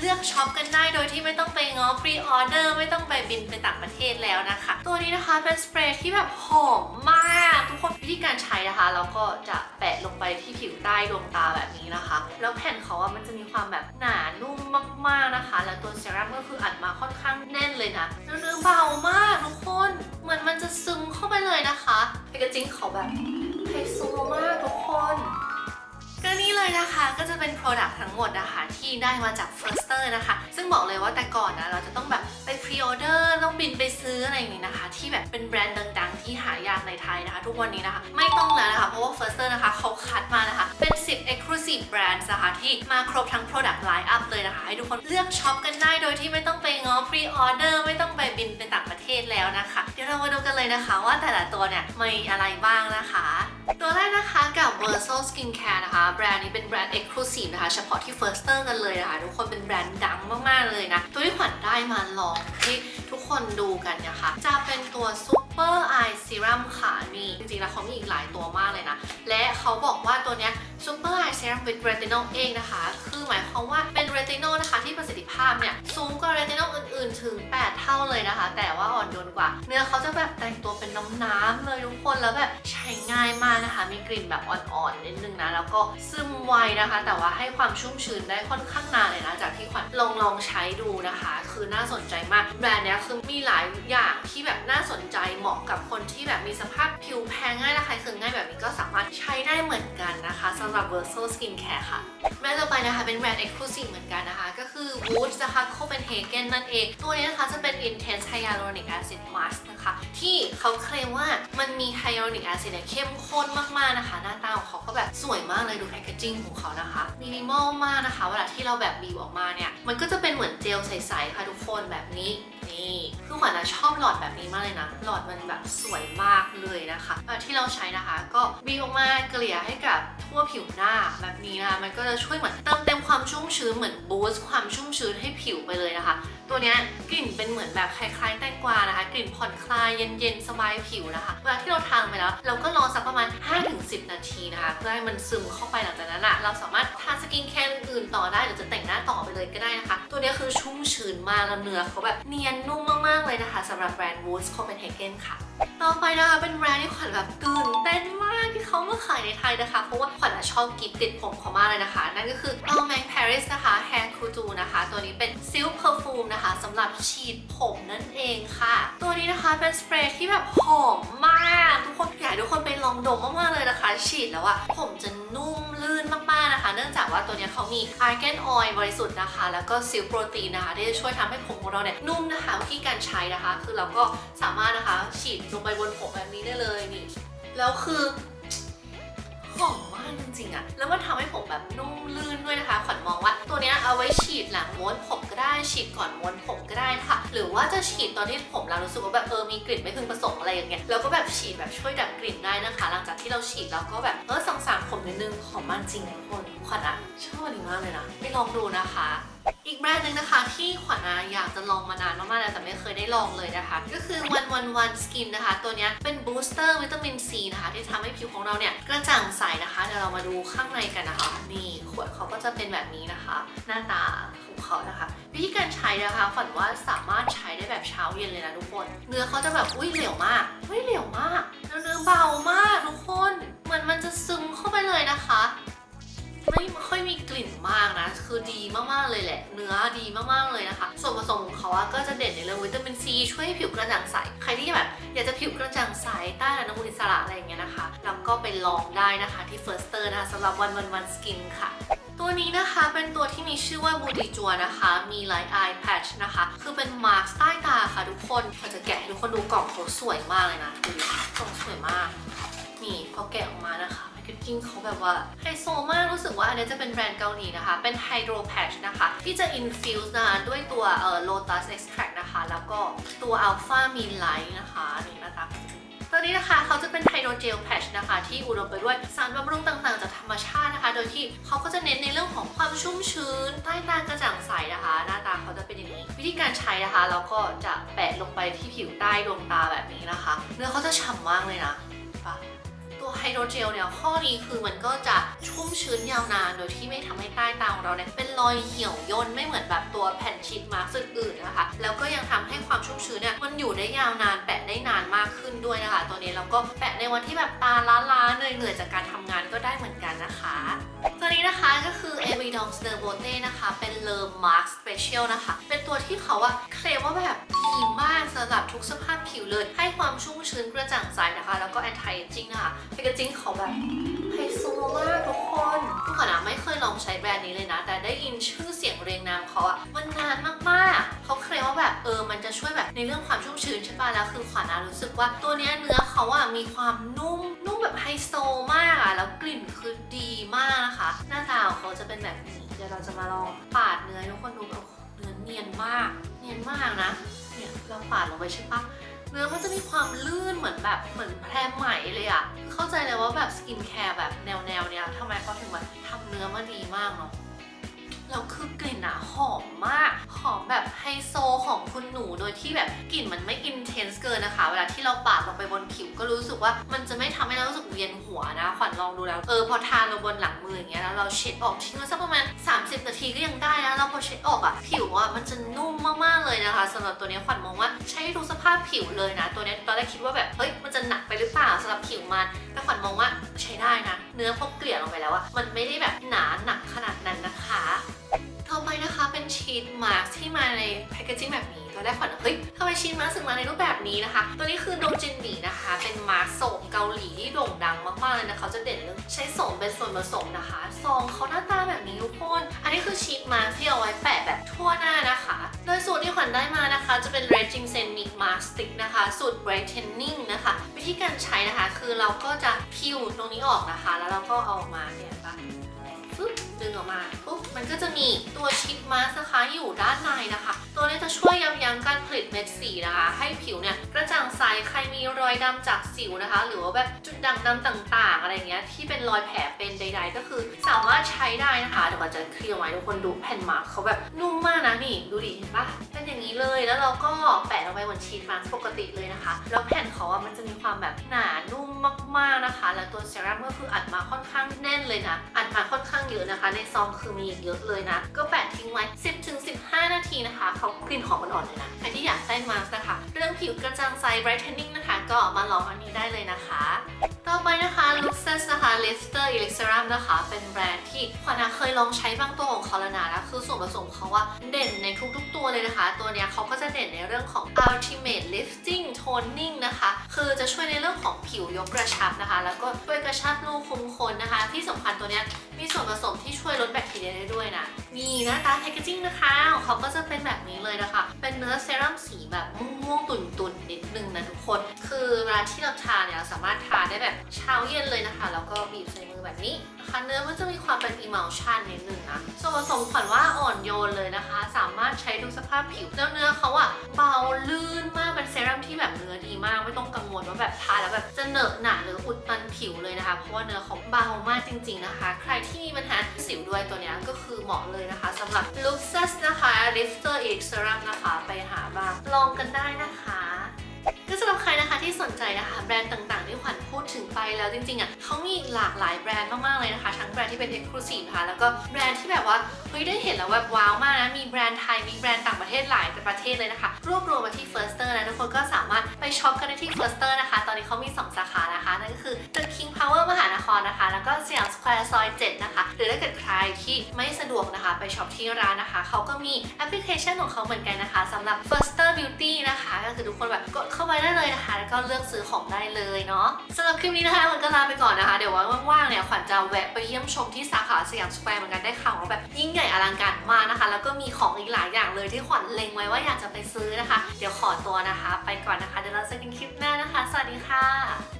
เลือกช็อปกันได้โดยที่ไม่ต้องไปง้อฟรีออเดอร์ไม่ต้องไปบินไปต่างประเทศแล้วนะคะ ตัวนี้นะคะเป็นสเปรย์ที่แบบหอมมากทุกคนวิธีการใช้นะคะเราก็จะแปะลงไปที่ผิวใต้ดวงตาแบบนี้นะคะ แล้วแผ่นเขาอะมันจะมีความแบบหนานุ่มมากๆนะคะ แล้วตัวเซรั่มก็คืออัดมาค่อนข้างแน่นเลยนะแล้วเนื้อเบามากทุกคนเหมือนมันจะซึมเข้าไปเลยนะคะแพคเกจิ้งเขาแบบไฮโซมากทุกคน ก็นี่เลยนะคะก็จะเป็น Product ทั้งหมดนะคะที่ได้มาจาก Firster นะคะ ซึ่งบอกเลยว่าแต่ก่อนนะเราจะต้องแบบไป Pre-order ต้องบินไปซื้ออะไรอย่างนี้นะคะ ที่แบบเป็นแบรนด์ดังๆ ที่หายากในไทยนะคะ ทุกวันนี้นะคะ ไม่ต้องแล้วนะคะ เพราะว่า Firster นะคะเขาคัดมานะคะ เป็น 10 Exclusive Brands นะคะที่มาครบทั้ง Product Line Up เลยนะคะ ให้ทุกคนเลือกช็อปกันได้โดยที่ไม่ต้องไปง้อ Pre-order ไม่ต้องไปบินไปต่างประเทศแล้วนะคะ เดี๋ยวเรามาดูกันเลยนะคะ ว่าแต่ละตัวเนี่ยมีอะไรบ้างนะคะ ตัวแรกนะคะกับ Verso Skincare นะคะ แบรนด์นี้เป็นแบรนด์ Exclusive นะคะ เฉพาะที่ Firster กันเลยนะคะ ทุกคนเป็นแบรนด์ดังมากๆเลยนะ ตัวที่ขวัญได้มาลองที่ทุกคนดูกันนะคะ จะเป็นตัว Super Eye Serum ค่ะนี่จริงๆแล้วเขามีอีกหลายตัวมากเลยนะ และเขาบอกว่าตัวเนี้ย Super Eye Serum with Retinol เองนะคะ คือหมายความว่าเป็น Retinol นะคะที่ประสิทธิภาพเนี่ยสูงกว่า Retinol อื่นๆ ถึง 8 เท่าเลยนะคะ แต่ว่าอ่อนโยนกว่า เนื้อเขาจะแบบแต่งตัวเป็นน้ำๆเลยทุกคนแล้วแบบใช้ง่ายมากนะคะ มีกลิ่นแบบอ่อนๆนิดนึงนะ แล้วก็ซึมไวนะคะ แต่ว่าให้ความชุ่มชื้นได้ค่อนข้างนานเลยนะ จากที่ขวัญลองลองใช้ดูนะคะ คือน่าสนใจมากแบรนด์เนี้ยคือมีหลายอย่างที่แบบน่าสนใจเหมาะกับคนที่แบบมีสภาพผิวแพ้ง่ายและใครเคืองง่ายแบบนี้ก็สามารถใช้ได้เหมือนกันนะคะสำหรับ Verso Skincare ค่ะแบรนด์ต่อไปนะคะเป็นแบรนด์ Exclusive เหมือนกันนะคะ ก็คือ Woods นะคะ Copenhagen นั่นเอง ตัวนี้นะคะจะเป็น Intense Hyaluronic Acid Mask นะคะ ที่เขาเคลมว่ามันมี Hyaluronic Acid เนี่ยเข้มข้นมากๆนะคะ หน้าตาของเขาก็แบบสวยมากเลยดูแพคเกจิ้งของเขานะคะมินิมอลมากนะคะเวลาที่เราแบบบีบออกมาเนี่ย มันก็จะเป็นเหมือนเจลใสๆค่ะทุกคนแบบนี้นี่ นะชอบหลอดแบบนี้มากเลยนะ หลอดมันแบบสวยมากเลยนะคะที่เราใช้นะคะ ก็บีออกมาเกลี่ยให้กับทั่วผิวหน้าแบบนี้นะคะมันก็จะช่วยเหมือนเติมเต็มความชุ่มชื้นเหมือนบูสต์ความชุ่มชื้นให้ผิวไปเลยนะคะ ตัวเนี้ยกลิ่นเป็นเหมือนแบบคล้ายๆแตงกวานะคะ กลิ่นผ่อนคลายเย็นๆ สบายผิวนะคะ เวลาที่เราทานไปแล้ว เราก็รอสักประมาณ 5-10 นาทีนะคะ เพื่อให้มันซึมเข้าไปหลังจากนั้นอะเราสามารถทาสกินแคร์อื่นต่อได้หรือจะแต่งหน้าต่อไปเลยก็ได้นะคะ ตัวนี้คือชุ่มชื้นมากแล้วเนื้อเขาแบบเนียนนุ่มมากๆเลยนะคะสำหรับแบรนด์ Woods Copenhagen ค่ะ ต่อไปนะคะเป็นแบรนด์ที่ขวัญแบบตื่นเต้นมาก ในไทยนะคะ เพราะว่าขวัญชอบกิฟติดผมเขามากเลยนะคะ นั่นก็คือ a l m a n Paris นะคะ Hair Couture นะคะ ตัวนี้เป็น Silk Perfume นะคะสำหรับฉีดผมนั่นเองค่ะ ตัวนี้นะคะเป็นสเปรย์ที่แบบหอมมาก ทุกคนอยากให้ทุกคนไปลองดมมากๆเลยนะคะ ฉีดแล้วอะผมจะนุ่มลื่นมากๆนะคะ เนื่องจากว่าตัวนี้เขามี Argan Oil บริสุทธิ์นะคะ แล้วก็ Silk Protein นะคะที่จะช่วยทำให้ผมของเราเนี่ยนุ่มนะคะวิธีการใช้นะคะ คือเราก็สามารถนะคะฉีดลงไปบนผมแบบนี้ได้เลยนี่แล้วคือ หอมมากจริงๆอะแล้วมันทำให้ผมแบบนุ่มลื่นด้วยนะคะ ขวัญมองว่าตัวเนี้ยเอาไว้ฉีดหลังม้วนผมก็ได้ฉีดก่อนม้วนผมก็ได้ค่ะ หรือว่าจะฉีดตอนที่ผมเรารู้สึกว่าแบบเออมีกลิ่นไม่พึงประสงค์อะไรอย่างเงี้ยแล้วก็แบบฉีดแบบช่วยดับกลิ่นได้นะคะ หลังจากที่เราฉีดแล้วก็แบบเออสางๆผมนิดนึงหอมมากจริงทุกคนขวัญอะชอบอันนี้มากเลยนะไปลองดูนะคะ อีกแบรนด์หนึ่งนะคะที่ขวัญอะอยากจะลองมานานมากๆแล้วแต่ไม่เคยได้ลองเลยนะคะ ก็คือ one one one skin นะคะ ตัวนี้เป็นบูสเตอร์วิตามินซีนะคะ ที่ทำให้ผิวของเราเนี่ยกระจ่างใสนะคะเดี๋ยวเรามาดูข้างในกันนะคะ นี่ขวดเขาก็จะเป็นแบบนี้นะคะ หน้าตาของเขานะคะ วิธีการใช้นะคะขวัญว่าสามารถใช้ได้แบบเช้าเย็นเลยนะทุกคน เนื้อเขาจะแบบอุ้ยเหลวมากเฮ้ย มากๆเลยแหละ เนื้อดีมากๆเลยนะคะ ส่วนผสมของเขาอะก็จะเด่นในเรื่องวิตามินซีช่วยให้ผิวกระจ่างใส ใครที่แบบอยากจะผิวกระจ่างใสใต้อนุมูลอิสระอะไรอย่างเงี้ยนะคะ แล้วก็ไปลองได้นะคะที่ Firster นะคะสำหรับ One One One Skin ค่ะตัวนี้นะคะเป็นตัวที่มีชื่อว่าบูติจัวนะคะ มีไลท์อายแพชนะคะ คือเป็นมาร์คใต้ตาค่ะทุกคนพอจะแกะให้ทุกคนดูกล่องเขาสวยมากเลยนะดูดิกล่องสวยมาก นี่พอแกะออกมานะคะ แพคเกจจิ้งเขาแบบว่าไฮโซมากรู้สึกว่าอันนี้จะเป็นแบรนด์เกาหลีนะคะ เป็นไฮโดรแพชนะคะ ที่จะ infuse นะคะด้วยตัวเอ่อ lotus extract นะคะ แล้วก็ตัว alpha m e l i g h t นะคะนี่หนะคะตัวนี้นะคะเขาจะเป็นไฮโดรเจลแพชนะคะ ที่อุดมไปด้วยสารบำรุงต่างๆ จากธรรมชาตินะคะ โดยที่เขาก็จะเน้นในเรื่องของความชุ่มชื้น ใต้ตากระจ่างใสนะคะ หน้าตาเขาจะเป็นอย่างนี้ วิธีการใช้นะคะเราก็จะแปะลงไปที่ผิวใต้ดวงตาแบบนี้นะคะ เนื้อเขาจะฉ่ำมากเลยนะปะ ไฮโดรเจลเนี่ยข้อดีคือมันก็จะชุ่มชื้นยาวนาน โดยที่ไม่ทำให้ใต้ตาของเราเนี่ยเป็นรอยเหี่ยวย่นไม่เหมือนแบบตัวแผ่นชีทมาสก์อื่นๆนะคะ แล้วก็ยังทำให้ความชุ่มชื้นเนี่ยมันอยู่ได้ยาวนานแปะได้นานมากขึ้นด้วยนะคะ ตัวนี้เราก็แปะในวันที่แบบตาล้าๆเหนื่อยๆจากการทำงานก็ได้เหมือนกันนะคะตัวนี้นะคะก็คือ e v i d o n c e de Beauté นะคะ เป็น Le Mark Special นะคะ เป็นตัวที่เขาอะเคลมว่าแบบ ทุกสภาพผิวเลย ให้ความชุ่มชื้นกระจ่างใสนะคะ แล้วก็ anti aging นะคะแพคเกจิ้งเขาแบบไฮโซมากทุกคนทุกคนอะไม่เคยลองใช้แบรนด์นี้เลยนะ แต่ได้ยินชื่อเสียงเรียงนามเขาอะมันนานมากๆเขาเคลมว่าแบบเออมันจะช่วยแบบในเรื่องความชุ่มชื้นใช่ป่ะแล้วคือขวัญอะรู้สึกว่าตัวเนี้ยเนื้อเขาอะมีความนุ่มนุ่มแบบไฮโซมากอะแล้วกลิ่นคือดีมากนะคะ หน้าตาของเขาจะเป็นแบบนี้เดี๋ยวเราจะมาลองปาดเนื้อทุกคนดูเนื้อเนียนมาก เนียนมากนะเนี่ยเราปาดลงไปใช่ปะเนื้อมันจะมีความลื่นเหมือนแบบเหมือนแพรไหมเลยอะคือเข้าใจเลยว่าแบบสกินแคร์แบบแนวแนวเนี้ยทำไมเขาถึงแบบทำเนื้อมาดีมากเนาะแล้วคือกลิ่นอะหอมมาก หอมแบบ โซของคุณหนูโดยที่แบบกลิ่นมันไม่อินเทนส์เกินนะคะ เวลาที่เราปาดลงไปบนผิวก็รู้สึกว่ามันจะไม่ทำให้เรารู้สึกเวียนหัวนะขวัญลองดูแล้วเออพอทาลงบนหลังมืออย่างเงี้ยแล้วเราเช็ดออกทิ้งไว้สักประมาณ 30 นาทีก็ยังได้นะแล้วพอเช็ดออกอะผิวอะมันจะนุ่มมากๆเลยนะคะสำหรับตัวเนี้ยขวัญมองว่าใช้ทุกสภาพผิวเลยนะ ตัวเนี้ยตอนแรกคิดว่าแบบเฮ้ยมันจะหนักไปหรือเปล่าสำหรับผิวมันแต่ขวัญมองว่าใช้ได้นะ เนื้อพอเกลี่ยลงไปแล้วอะมันไม่ได้แบบหนาหนักขนาดนั้นนะคะ เป็นชีสมาร์กที่มาในแพคเกจิ้งแบบนี้ตอนแรกขวัญเฮ้ยทำไมชีสมาร์กถึงมาในรูปแบบนี้นะคะ ตัวนี้คือโดจินบีนะคะ เป็นมาร์กโสมเกาหลีที่โด่งดังมากๆเลยนะเขาจะเด่นเรื่องใช้โสมเป็นส่วนผสมนะคะซองเขาหน้าตาแบบนี้ทุกคนอันนี้คือชีสมาร์กที่เอาไว้แปะแบบทั่วหน้านะคะ โดยสูตรที่ขวัญได้มานะคะ จะเป็น r e g i n g s e n m i c Mask Stick นะคะ สูตร brightening นะคะ วิธีการใช้นะคะ คือเราก็จะพิวตรงนี้ออกนะคะ แล้วเราก็เอามาเนี่ยค่ะ งออกมาปุ๊บมันก็จะมีตัวชิปมาสนะคะอยู่ด้านในนะคะ ตัวนี้จะช่วยยับยั้งการผลิตเม็ดสีนะคะ ให้ผิวเนี่ยกระจ่างใสใครมีรอยดำจากสิวนะคะ หรือว่าแบบจุดด่างดำต่าง ๆ อะไรเงี้ยที่เป็นรอยแผลเป็นใด ๆ ก็คือสามารถใช้ได้นะคะเดี๋ยวมันจะเคลียร์ไว้ทุกคนดูแผ่นมาร์กเขาแบบนุ่มมากนะนี่ดูดิเห็นปะเป็นอย่างนี้เลยแล้วเราก็แปะลงไปบนชีทมาส์ปกติเลยนะคะ แล้วแผ่นเขาอะมันจะมีความแบบหนานุ่มมากๆนะคะ แล้วตัวเซรั่มก็คืออัดมาค่อนข้างแน่นเลยนะ เยอะนะคะ ในซองคือมีเยอะเลยนะ ก็แปะทิ้งไว้ 10-15 นาทีนะคะ เขากลิ่นหอมอ่อนๆเลยนะ ใครที่อยากได้มาสก์นะคะ เรื่องผิวกระจ่างใส brightening นะคะ ก็มาลองอันนี้ได้เลยนะคะ ต่อไปนะคะ Luxus นะคะ Lister Elixir นะคะ เป็นแบรนด์ที่ขวัญอะเคยลองใช้บางตัวของเขาแล้วนะแล้วคือส่วนผสมเขาว่าเด่นในทุกๆตัวเลยนะคะ ตัวเนี้ยเขาก็จะเด่นในเรื่องของ Ultimate Lifting Toning นะคะ คือจะช่วยในเรื่องของผิวยกกระชับนะคะ แล้วก็ช่วยกระชับรูขุมขนนะคะ ที่สำคัญตัวเนี้ยมีส่วนผสมที่ช่วยลดแบคทีเรียได้ด้วยนะ นี่หน้าตาแพคเกจิ้งนะคะของเขาก็จะเป็นแบบนี้เลยนะคะ เป็นเนื้อเซรั่มสีแบบม่วงๆตุ่นๆนิดนึงนะทุกคน คือเวลาที่เราทาเนี่ยเราสามารถทาได้แบบเช้าเย็นเลยนะคะ แล้วก็บีบใส่มือแบบนี้นะคะ เนื้อมันจะมีความเป็นอิมัลชันนิดนึงนะส่วนผสมขวัญว่าอ่อนโยนเลยนะคะ สามารถใช้ทุกสภาพผิวแล้วเนื้อเขาอะเบาลื่นม เซรั่มที่แบบเนื้อดีมากไม่ต้องกังวลว่าแบบทาแล้วแบบจะเหนอะหนะหรืออุดตันผิวเลยนะคะ เพราะว่าเนื้อเขาเบามากจริง ๆนะคะ ใครที่มีปัญหาสิวด้วยตัวนี้ก็คือเหมาะเลยนะคะสำหรับ Luxus นะคะ Lifter X Serum นะคะ ไปหาบ้างลองกันได้นะคะ ที่สนใจนะคะ แบรนด์ต่างๆที่ขวัญพูดถึงไปแล้วจริงๆอะเขามีหลากหลายแบรนด์มากๆเลยนะคะ ทั้งแบรนด์ที่เป็น Exclusive นะคะแล้วก็แบรนด์ที่แบบว่าเฮ้ยได้เห็นแล้วแบบว้าวมากนะ มีแบรนด์ไทย มีแบรนด์ต่างประเทศหลายประเทศเลยนะคะ รวบรวมมาที่ Firster นะทุกคนก็สามารถไปช็อปกันได้ที่ Firster นะคะ ตอนนี้เขามี 2 สาขานะคะนั่นก็คือ The King Power มหานครนะคะ แล้วก็สยามสแควร์ซอย 7 นะคะ หรือถ้าเกิดใครที่ไม่สะดวกนะคะ ไปช็อปที่ร้านนะคะ เขาก็มีแอปพลิเคชันของเขาเหมือนกันนะคะสำหรับ Firster Beauty นะคะ ก็คือทุกคนแบบกดเข้าไปได้เลยนะคะ แล้วก็เลือกซื้อของได้เลยเนาะสำหรับคลิปนี้นะคะมันก็ลาไปก่อนนะคะ เดี๋ยวว่างๆเนี่ยขวัญจะแวะไปเยี่ยมชมที่สาขาสยามสแควร์เหมือนกันได้ข่าวว่าแบบยิ่งใหญ่อลังการมากนะคะ แล้วก็มีของอีกหลายอย่างเลยที่ขวัญเล็งไว้ว่าอยากจะไปซื้อนะคะ เดี๋ยวขอตัวนะคะ ไปก่อนนะคะ เดี๋ยวเราเจอกันคลิปหน้านะคะ สวัสดีค่ะ